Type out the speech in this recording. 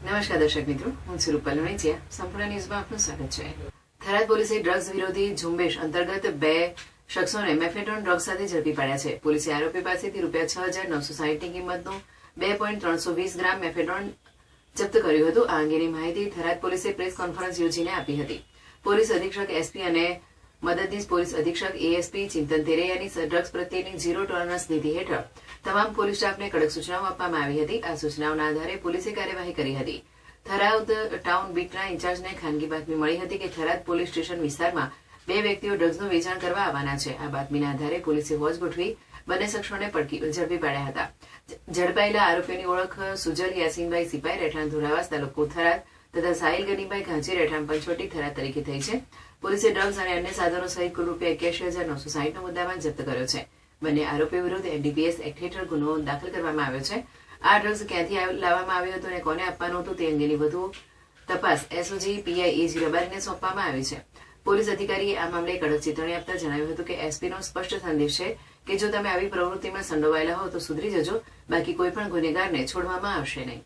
નમસ્કાર દર્શક મિત્રો, હું છું રૂપલ સંપૂર્ણ ન્યૂઝમાં આપનું સ્વાગત છે. થરાદ પોલીસે ડ્રગ્સ વિરોધી ઝુંબેશ અંતર્ગત બે શખ્સોને મેફેડોન ડ્રગ્સ સાથે ઝડપી પાડ્યા છે. પોલીસે આરોપી પાસેથી રૂપિયા છ હજાર નવસો સાહીઠની કિંમતનું બે પોઈન્ટ ત્રણસો વીસ ગ્રામ મેફેડોન જપ્ત કર્યું હતું. આ અંગેની માહિતી થરાદ પોલીસે પ્રેસ કોન્ફરન્સ યોજીને આપી હતી. પોલીસ અધિક્ષક એસપી અને મદદનીશ પોલીસ અધિક્ષક એએસપી ચિંતન તેરૈયાની ડ્રગ્સ પ્રત્યેની ઝીરો ટોલરન્સ નીતિ હેઠળ તમામ પોલીસ સ્ટાફને કડક સૂચનાઓ આપવામાં આવી હતી. આ સૂચનાઓના આધારે પોલીસે કાર્યવાહી કરી હતી. થરાદ ટાઉન બીટના ઇન્ચાર્જને ખાનગી બાતમી મળી હતી કે થરાદ પોલીસ સ્ટેશન વિસ્તારમાં બે વ્યક્તિઓ ડ્રગ્સનું વેચાણ કરવા આવવાના છે. આ બાતમીના આધારે પોલીસે હોજ ગોઠવી બંને શખ્સોને પડકી, ઝડપી પાડ્યા હતા. ઝડપાયેલા આરોપીઓની ઓળખ સુજલ યાસીનભાઈ સિપાઈ રહેઠાણ ધોરાવાસ તાલુકો થરાદ તથા સાહિલ ગનીભાઈ ઘાંચી રહેઠાણ પંચવટી થરા તરીકે થઈ છે. પોલીસે ડ્રગ્સ અને અન્ય સાધનો સહિત કુલ રૂપિયા એક્યાસી હજાર નવસો સાહીઠનો મુદ્દામાં જપ્ત કર્યો છે. બંને આરોપી વિરુદ્ધ એનડીપીએસ એક્ટ હેઠળ ગુનો દાખલ કરવામાં આવ્યો છે. આ ડ્રગ્સ ક્યાંથી લાવવામાં આવ્યો હતો અને કોને આપવાનું હતું તે અંગેની વધુ તપાસ એસઓજી પીઆઈ એજી રબારીને સોંપવામાં આવી છે. પોલીસ અધિકારીએ આ મામલે કડક ચેતવણી આપતા જણાવ્યું હતું કે એસપીનો સ્પષ્ટ સંદેશ છે કે જો તમે આવી પ્રવૃત્તિમાં સંડોવાયેલા હો તો સુધરી જજો. બાકી કોઈ પણ ગુનેગારને છોડવામાં આવશે નહીં.